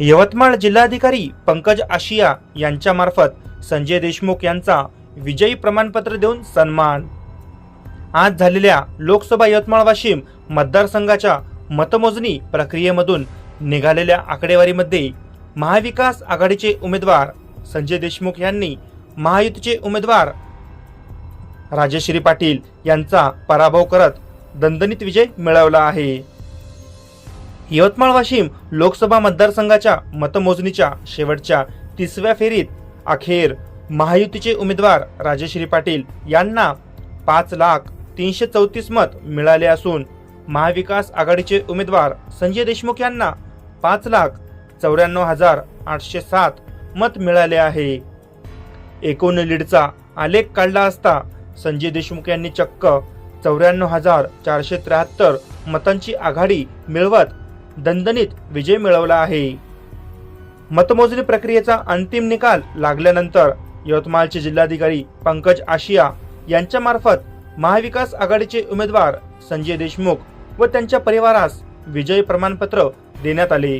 यवतमाळ जिल्हाधिकारी पंकज आशिया यांच्यामार्फत संजय देशमुख यांचा विजयी प्रमाणपत्र देऊन सन्मान. आज झालेल्या लोकसभा यवतमाळ वाशिम मतदारसंघाच्या मतमोजणी प्रक्रियेमधून निघालेल्या आकडेवारीमध्ये महाविकास आघाडीचे उमेदवार संजय देशमुख यांनी महायुतीचे उमेदवार राजश्री पाटील यांचा पराभव करत दणदणीत विजय मिळवला आहे. यवतमाळ वाशिम लोकसभा मतदारसंघाच्या मतमोजणीच्या शेवटच्या तिसव्या फेरीत अखेर महायुतीचे उमेदवार राजश्री पाटील यांना पाच लाख तीनशे चौतीस मत मिळाले असून महाविकास आघाडीचे उमेदवार संजय देशमुख यांना पाच लाख चौऱ्याण्णव हजार आठशे सात मत मिळाले आहे. एकूण लीडचा आलेख काढला असता संजय देशमुख यांनी चक्क चौऱ्याण्णव हजार चारशे त्र्याहत्तर मतांची आघाडी मिळवत दणदणीत विजय मिळवला आहे. मतमोजणी प्रक्रियेचा अंतिम निकाल लागल्यानंतर यवतमाळचे जिल्हाधिकारी पंकज आशिया यांच्यामार्फत महाविकास आघाडीचे उमेदवार संजय देशमुख व त्यांच्या परिवारास विजय प्रमाणपत्र देण्यात आले.